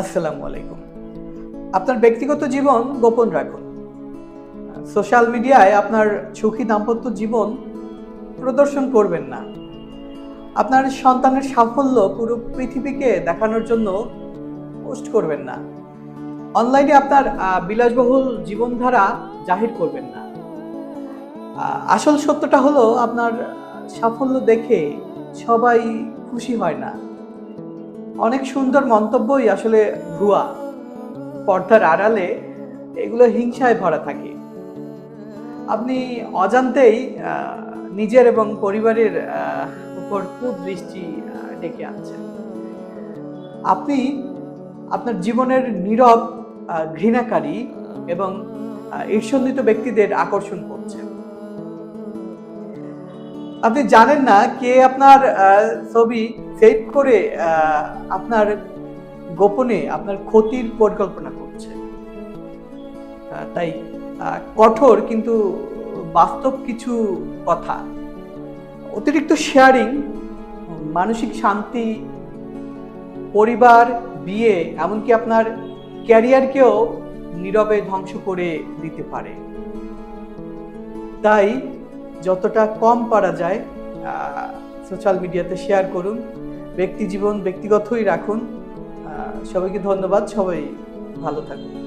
আসসালামু আলাইকুম। আপনার ব্যক্তিগত জীবন গোপন রাখুন। সোশ্যাল মিডিয়ায় আপনার সুখী দাম্পত্য জীবন প্রদর্শন করবেন না। আপনার সন্তানের সাফল্য পুরো পৃথিবীকে দেখানোর জন্য পোস্ট করবেন না। অনলাইনে আপনার বিলাসবহুল জীবনধারা জাহির করবেন না। আসল সত্যটা হলো আপনার সাফল্য দেখে সবাই খুশি হয় না। অনেক সুন্দর মন্তব্যই আসলে ভুয়া। পর্দার আড়ালে এগুলো হিংসায় ভরা থাকে। আপনি অজান্তেই নিজের এবং পরিবারের উপর কুদৃষ্টি ডেকে আনছেন। আপনি আপনার জীবনের নীরব ঘৃণাকারী এবং ঈর্ষন্বিত ব্যক্তিদের আকর্ষণ করছেন। আপনি জানেন না কে আপনার ছবি সেভ করে আপনার গোপনে আপনার ক্ষতির পরিকল্পনা করছে। তাই কঠোর কিন্তু বাস্তব কিছু কথা। অতিরিক্ত শেয়ারিং মানসিক শান্তি, পরিবার, বিয়ে, এমনকি আপনার ক্যারিয়ারকেও নীরবে ধ্বংস করে দিতে পারে। তাই যতটা কম পারা যায় সোশ্যাল মিডিয়াতে শেয়ার করুন, ব্যক্তি জীবন ব্যক্তিগতই রাখুন। সবাইকে ধন্যবাদ, সবাই ভালো থাকুন।